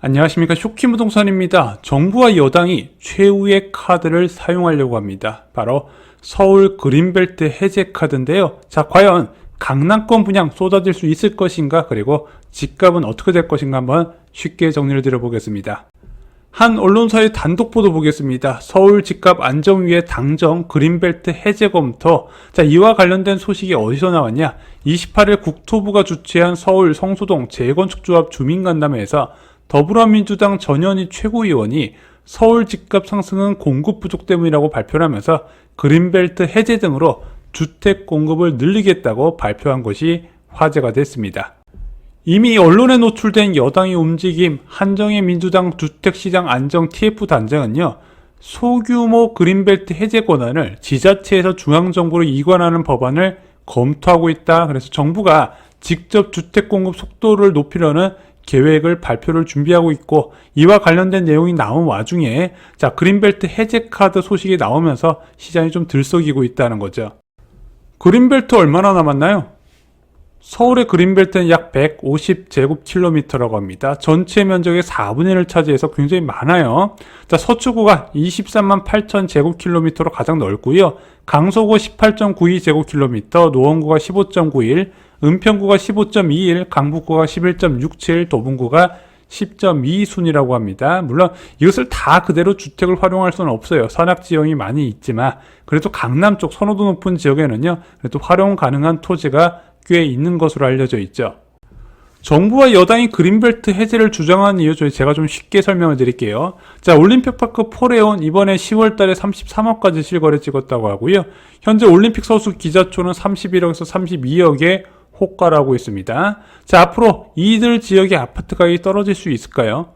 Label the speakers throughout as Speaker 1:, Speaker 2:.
Speaker 1: 안녕하십니까 쇼키무동산입니다. 정부와 여당이 최후의 카드를 사용하려고 합니다. 바로 서울 그린벨트 해제 카드인데요. 자, 과연 강남권 분양 쏟아질 수 있을 것인가 그리고 집값은 어떻게 될 것인가 한번 쉽게 정리를 드려보겠습니다. 한 언론사의 단독 보도 보겠습니다. 서울 집값 안정위의 당정 그린벨트 해제 검토. 자, 이와 관련된 소식이 어디서 나왔냐? 28일 국토부가 주최한 서울 성수동 재건축조합 주민간담회에서 더불어민주당 전현희 최고위원이 서울 집값 상승은 공급 부족 때문이라고 발표를 하면서 그린벨트 해제 등으로 주택 공급을 늘리겠다고 발표한 것이 화제가 됐습니다. 이미 언론에 노출된 여당의 움직임 한정의 민주당 주택시장 안정 TF 단장은요 소규모 그린벨트 해제 권한을 지자체에서 중앙정부로 이관하는 법안을 검토하고 있다. 그래서 정부가 직접 주택 공급 속도를 높이려는 계획을 발표를 준비하고 있고 이와 관련된 내용이 나온 와중에 자 그린벨트 해제 카드 소식이 나오면서 시장이 좀 들썩이고 있다는 거죠. 그린벨트 얼마나 남았나요? 서울의 그린벨트는 약 150제곱킬로미터라고 합니다. 전체 면적의 4분의 1을 차지해서 굉장히 많아요. 자, 서초구가 23만 8천 제곱킬로미터로 가장 넓고요. 강서구 18.92제곱킬로미터, 노원구가 15.91, 은평구가 15.21, 강북구가 11.67, 도봉구가 10.2 순이라고 합니다. 물론 이것을 다 그대로 주택을 활용할 수는 없어요. 산악 지형이 많이 있지만 그래도 강남 쪽 선호도 높은 지역에는요. 그래도 활용 가능한 토지가 꽤 있는 것으로 알려져 있죠. 정부와 여당이 그린벨트 해제를 주장한 이유 저희 제가 좀 쉽게 설명을 드릴게요. 자, 올림픽파크 포레온 이번에 10월 달에 33억까지 실거래 찍었다고 하고요. 현재 올림픽 서수 기자초는 31억에서 32억에 호가라고 있습니다. 자, 앞으로 이들 지역의 아파트 가격이 떨어질 수 있을까요?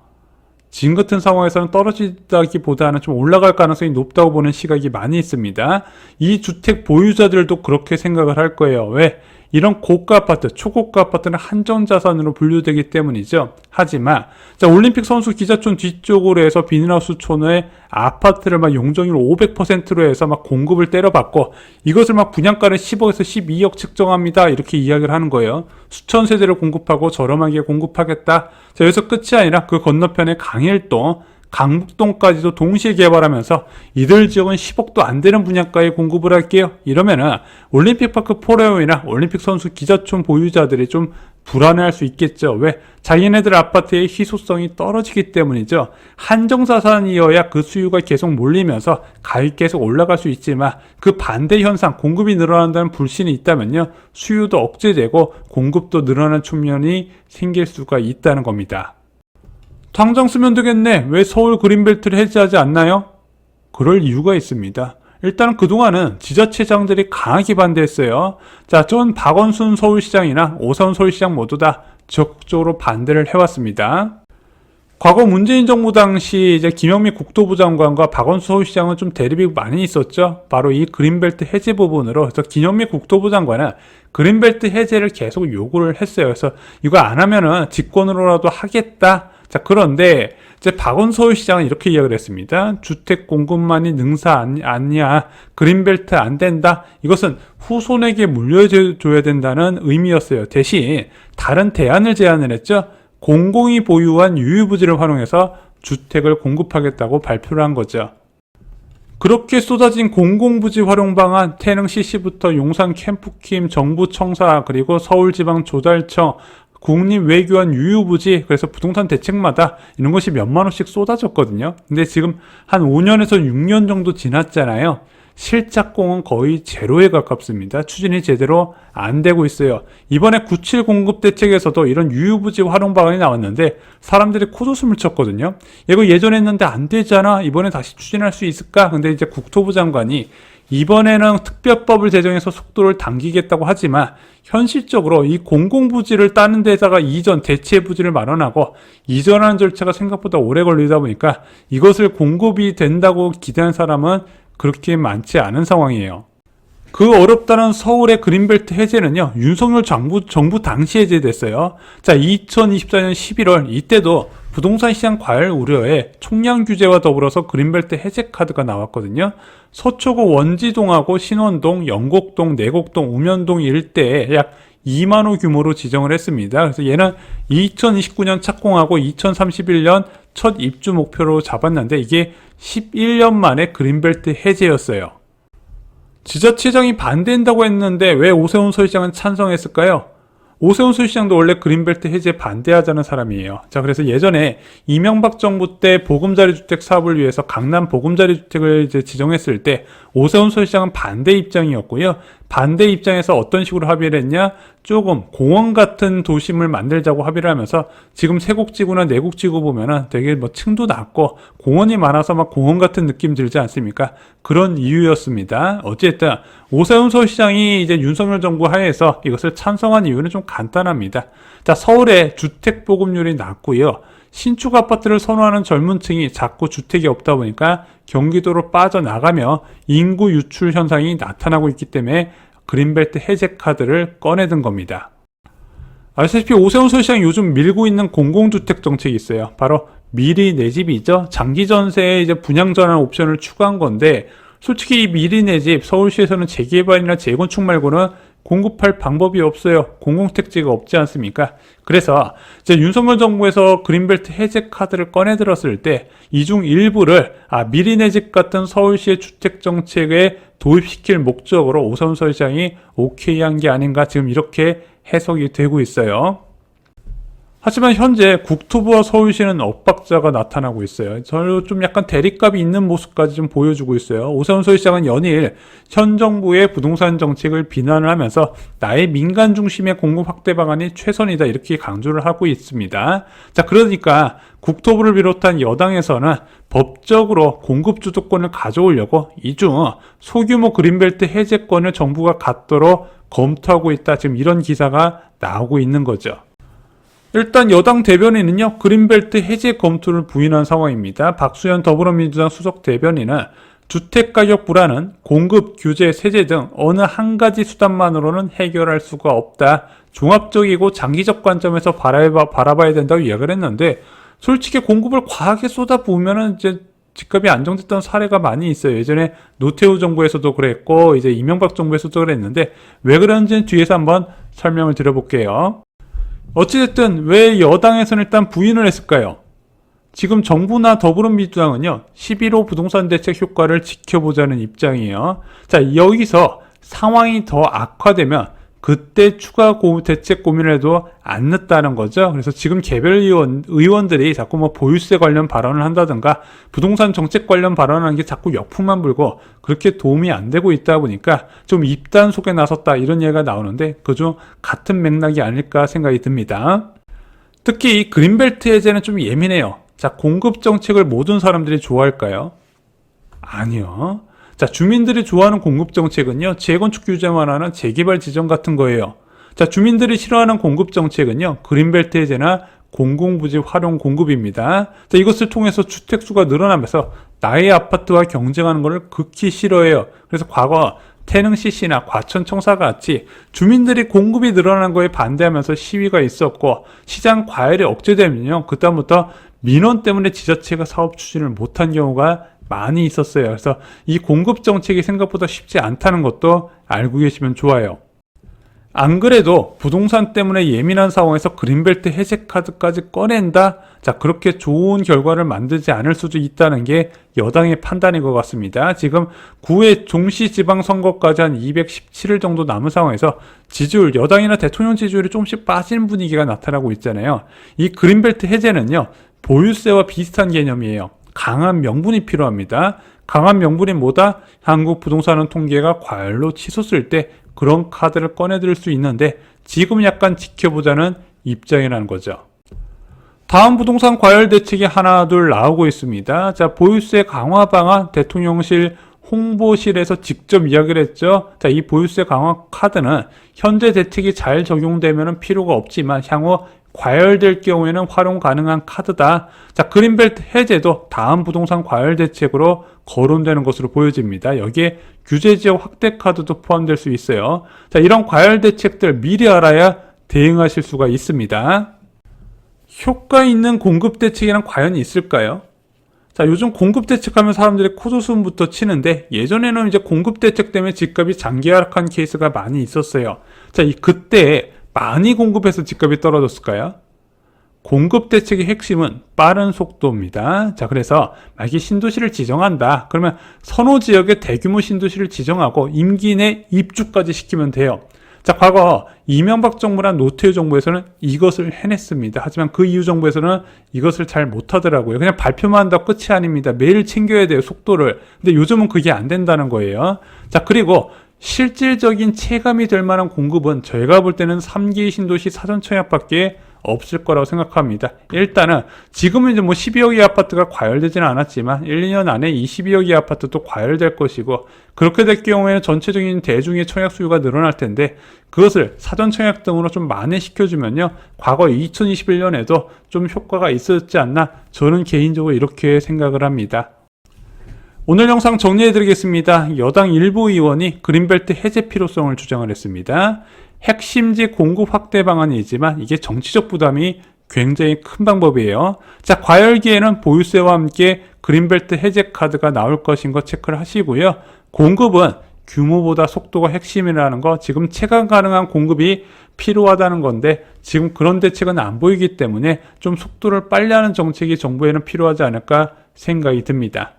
Speaker 1: 지금 같은 상황에서는 떨어지다기보다는 좀 올라갈 가능성이 높다고 보는 시각이 많이 있습니다. 이 주택 보유자들도 그렇게 생각을 할 거예요. 왜? 이런 고가 아파트, 초고가 아파트는 한정 자산으로 분류되기 때문이죠. 하지만 자 올림픽 선수 기자촌 뒤쪽으로 해서 비닐하우스 촌에 아파트를 막 용적률 500%로 해서 막 공급을 때려받고 이것을 막 분양가를 10억에서 12억 측정합니다. 이렇게 이야기를 하는 거예요. 수천 세대를 공급하고 저렴하게 공급하겠다. 자 여기서 끝이 아니라 그 건너편에 강일동 강북동까지도 동시에 개발하면서 이들 지역은 10억도 안 되는 분양가에 공급을 할게요. 이러면은 올림픽파크 포레오이나 올림픽 선수 기자촌 보유자들이 좀 불안해할 수 있겠죠. 왜? 자기네들 아파트의 희소성이 떨어지기 때문이죠. 한정자산이어야 그 수요가 계속 몰리면서 가격이 계속 올라갈 수 있지만 그 반대 현상, 공급이 늘어난다는 불신이 있다면요. 수요도 억제되고 공급도 늘어난 측면이 생길 수가 있다는 겁니다. 당장 쓰면 되겠네. 왜 서울 그린벨트를 해제하지 않나요? 그럴 이유가 있습니다. 일단 그동안은 지자체장들이 강하게 반대했어요. 자, 전 박원순 서울시장이나 오선 서울시장 모두 다 적극적으로 반대를 해왔습니다. 과거 문재인 정부 당시 이제 김영미 국토부 장관과 박원순 서울시장은 좀 대립이 많이 있었죠. 바로 이 그린벨트 해제 부분으로 그래서 김영미 국토부 장관은 그린벨트 해제를 계속 요구를 했어요. 그래서 이거 안 하면은 직권으로라도 하겠다. 자, 그런데 이제 박원 서울 시장은 이렇게 이야기를 했습니다. 주택 공급만이 능사 아니야. 그린벨트 안 된다. 이것은 후손에게 물려줘야 된다는 의미였어요. 대신 다른 대안을 제안을 했죠. 공공이 보유한 유유부지를 활용해서 주택을 공급하겠다고 발표를 한 거죠. 그렇게 쏟아진 공공부지 활용 방안, 태릉 CC부터 용산 캠프킴, 정부 청사, 그리고 서울지방조달청, 국립외교원 유유부지 그래서 부동산 대책마다 이런 것이 몇만 원씩 쏟아졌거든요. 근데 지금 한 5년에서 6년 정도 지났잖아요. 실작공은 거의 제로에 가깝습니다. 추진이 제대로 안 되고 있어요. 이번에 97 공급 대책에서도 이런 유유부지 활용 방안이 나왔는데 사람들이 코웃음을 쳤거든요. 이거 예전에 했는데 안 되잖아. 이번에 다시 추진할 수 있을까? 근데 이제 국토부 장관이 이번에는 특별법을 제정해서 속도를 당기겠다고 하지만 현실적으로 이 공공부지를 따는 데다가 이전 대체 부지를 마련하고 이전하는 절차가 생각보다 오래 걸리다 보니까 이것을 공급이 된다고 기대한 사람은 그렇게 많지 않은 상황이에요. 그 어렵다는 서울의 그린벨트 해제는요, 윤석열 정부, 정부 당시 해제됐어요. 자, 2024년 11월, 이때도 부동산 시장 과열 우려에 총량 규제와 더불어서 그린벨트 해제 카드가 나왔거든요. 서초구 원지동하고 신원동, 영곡동, 내곡동, 우면동 일대에 약 2만 호 규모로 지정을 했습니다. 그래서 얘는 2029년 착공하고 2031년 첫 입주 목표로 잡았는데 이게 11년 만에 그린벨트 해제였어요. 지자체장이 반대한다고 했는데 왜 오세훈 서시장은 찬성했을까요? 오세훈 서시장도 원래 그린벨트 해제 반대하자는 사람이에요. 자, 그래서 예전에 이명박 정부 때 보금자리 주택 사업을 위해서 강남 보금자리 주택을 이제 지정했을 때 오세훈 서시장은 반대 입장이었고요. 반대 입장에서 어떤 식으로 합의를 했냐? 조금 공원 같은 도심을 만들자고 합의를 하면서 지금 세곡지구나 내곡지구 보면은 되게 뭐 층도 낮고 공원이 많아서 막 공원 같은 느낌 들지 않습니까? 그런 이유였습니다. 어쨌든 오세훈 서시장이 이제 윤석열 정부 하에서 이것을 찬성한 이유는 좀 간단합니다. 자, 서울의 주택 보급률이 낮고요. 신축 아파트를 선호하는 젊은 층이 자꾸 주택이 없다 보니까 경기도로 빠져나가며 인구 유출 현상이 나타나고 있기 때문에 그린벨트 해제 카드를 꺼내든 겁니다. 아시다시피 오세훈 서시장이 요즘 밀고 있는 공공주택 정책이 있어요. 바로 미리 내 집이죠. 장기 전세에 이제 분양 전환 옵션을 추가한 건데 솔직히 이 미리 내 집 서울시에서는 재개발이나 재건축 말고는 공급할 방법이 없어요. 공공택지가 없지 않습니까? 그래서 이제 윤석열 정부에서 그린벨트 해제 카드를 꺼내 들었을 때 이 중 일부를 아 미리 내집 같은 서울시의 주택 정책에 도입시킬 목적으로 오세훈 서시장이 오케이 한 게 아닌가 지금 이렇게 해석이 되고 있어요. 하지만 현재 국토부와 서울시는 엇박자가 나타나고 있어요. 저는 좀 약간 대립감이 있는 모습까지 좀 보여주고 있어요. 오세훈 서울시장은 연일 현 정부의 부동산 정책을 비난을 하면서 나의 민간 중심의 공급 확대 방안이 최선이다 이렇게 강조를 하고 있습니다. 자, 그러니까 국토부를 비롯한 여당에서는 법적으로 공급 주도권을 가져오려고 이 중 소규모 그린벨트 해제권을 정부가 갖도록 검토하고 있다. 지금 이런 기사가 나오고 있는 거죠. 일단 여당 대변인은요 그린벨트 해제 검토를 부인한 상황입니다. 박수현 더불어민주당 수석 대변인은 주택가격 불안은 공급, 규제, 세제 등 어느 한 가지 수단만으로는 해결할 수가 없다. 종합적이고 장기적 관점에서 바라봐, 바라봐야 된다고 이야기를 했는데 솔직히 공급을 과하게 쏟아부으면은 이제 집값이 안정됐던 사례가 많이 있어요. 예전에 노태우 정부에서도 그랬고 이제 이명박 정부에서도 그랬는데 왜 그런지는 뒤에서 한번 설명을 드려볼게요. 어찌됐든 왜 여당에서는 일단 부인을 했을까요? 지금 정부나 더불어민주당은요, 11호 부동산 대책 효과를 지켜보자는 입장이에요. 자, 여기서 상황이 더 악화되면 그때 추가 고, 대책 고민을 해도 안 늦다는 거죠. 그래서 지금 개별 의원, 의원들이 자꾸 뭐 보유세 관련 발언을 한다든가 부동산 정책 관련 발언하는 게 자꾸 역풍만 불고 그렇게 도움이 안 되고 있다 보니까 좀 입단 속에 나섰다 이런 얘기가 나오는데 그중 같은 맥락이 아닐까 생각이 듭니다. 특히 이 그린벨트 해제는 좀 예민해요. 자, 공급 정책을 모든 사람들이 좋아할까요? 아니요. 자, 주민들이 좋아하는 공급 정책은요, 재건축 규제만 하는 재개발 지정 같은 거예요. 자, 주민들이 싫어하는 공급 정책은요, 그린벨트 해제나 공공부지 활용 공급입니다. 자, 이것을 통해서 주택수가 늘어나면서 나의 아파트와 경쟁하는 것을 극히 싫어해요. 그래서 과거 태릉 CC나 과천 청사 같이 주민들이 공급이 늘어난 거에 반대하면서 시위가 있었고 시장 과열이 억제되면요. 그다음부터 민원 때문에 지자체가 사업 추진을 못한 경우가 많이 있었어요. 그래서 이 공급 정책이 생각보다 쉽지 않다는 것도 알고 계시면 좋아요. 안 그래도 부동산 때문에 예민한 상황에서 그린벨트 해제 카드까지 꺼낸다? 자, 그렇게 좋은 결과를 만들지 않을 수도 있다는 게 여당의 판단인 것 같습니다. 지금 9회 종시 지방선거까지 한 217일 정도 남은 상황에서 지지율, 여당이나 대통령 지지율이 조금씩 빠지는 분위기가 나타나고 있잖아요. 이 그린벨트 해제는요, 보유세와 비슷한 개념이에요. 강한 명분이 필요합니다. 강한 명분이 뭐다? 한국 부동산은 통계가 과열로 치솟을 때 그런 카드를 꺼내들 수 있는데 지금 약간 지켜보자는 입장이라는 거죠. 다음 부동산 과열 대책이 하나 둘 나오고 있습니다. 자, 보유세 강화 방안 대통령실 홍보실에서 직접 이야기를 했죠. 자, 이 보유세 강화 카드는 현재 대책이 잘 적용되면 필요가 없지만 향후 과열될 경우에는 활용 가능한 카드다. 자, 그린벨트 해제도 다음 부동산 과열 대책으로 거론되는 것으로 보여집니다. 여기에 규제 지역 확대 카드도 포함될 수 있어요. 자, 이런 과열 대책들 미리 알아야 대응하실 수가 있습니다. 효과 있는 공급 대책이란 과연 있을까요? 자, 요즘 공급 대책하면 사람들이 코드숨부터 치는데 예전에는 이제 공급 대책 때문에 집값이 장기 하락한 케이스가 많이 있었어요. 자, 이 그때 많이 공급해서 집값이 떨어졌을까요? 공급 대책의 핵심은 빠른 속도입니다. 자, 그래서 만약에 신도시를 지정한다. 그러면 선호 지역에 대규모 신도시를 지정하고 임기 내 입주까지 시키면 돼요. 자, 과거 이명박 정부랑 노태우 정부에서는 이것을 해냈습니다. 하지만 그 이후 정부에서는 이것을 잘 못하더라고요. 그냥 발표만 한다고 끝이 아닙니다. 매일 챙겨야 돼요, 속도를. 근데 요즘은 그게 안 된다는 거예요. 자, 그리고 실질적인 체감이 될 만한 공급은 저희가 볼 때는 3기 신도시 사전 청약밖에 없을 거라고 생각합니다. 일단은 지금은 이제 뭐 12억의 아파트가 과열되지는 않았지만 1, 2년 안에 22억의 아파트도 과열될 것이고 그렇게 될 경우에는 전체적인 대중의 청약 수요가 늘어날 텐데 그것을 사전 청약 등으로 좀 만회시켜주면요. 과거 2021년에도 좀 효과가 있었지 않나 저는 개인적으로 이렇게 생각을 합니다. 오늘 영상 정리해드리겠습니다. 여당 일부 의원이 그린벨트 해제 필요성을 주장을 했습니다. 핵심지 공급 확대 방안이지만 이게 정치적 부담이 굉장히 큰 방법이에요. 자, 과열기에는 보유세와 함께 그린벨트 해제 카드가 나올 것인 거 체크를 하시고요. 공급은 규모보다 속도가 핵심이라는 거 지금 체감 가능한 공급이 필요하다는 건데 지금 그런 대책은 안 보이기 때문에 좀 속도를 빨리 하는 정책이 정부에는 필요하지 않을까 생각이 듭니다.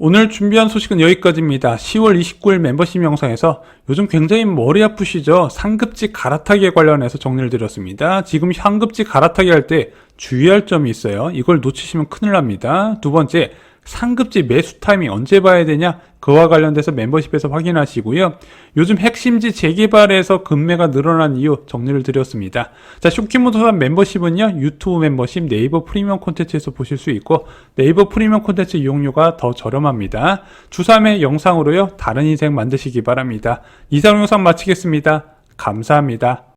Speaker 1: 오늘 준비한 소식은 여기까지입니다. 10월 29일 멤버십 영상에서 요즘 굉장히 머리 아프시죠? 상급지 갈아타기에 관련해서 정리를 드렸습니다. 지금 상급지 갈아타기 할 때 주의할 점이 있어요. 이걸 놓치시면 큰일 납니다. 두 번째, 상급지 매수 타이밍 언제 봐야 되냐? 그와 관련돼서 멤버십에서 확인하시고요. 요즘 핵심지 재개발에서 금매가 늘어난 이유 정리를 드렸습니다. 자, 쇼키모토산 멤버십은요, 유튜브 멤버십 네이버 프리미엄 콘텐츠에서 보실 수 있고, 네이버 프리미엄 콘텐츠 이용료가 더 저렴합니다. 주3회 영상으로요, 다른 인생 만드시기 바랍니다. 이상 영상 마치겠습니다. 감사합니다.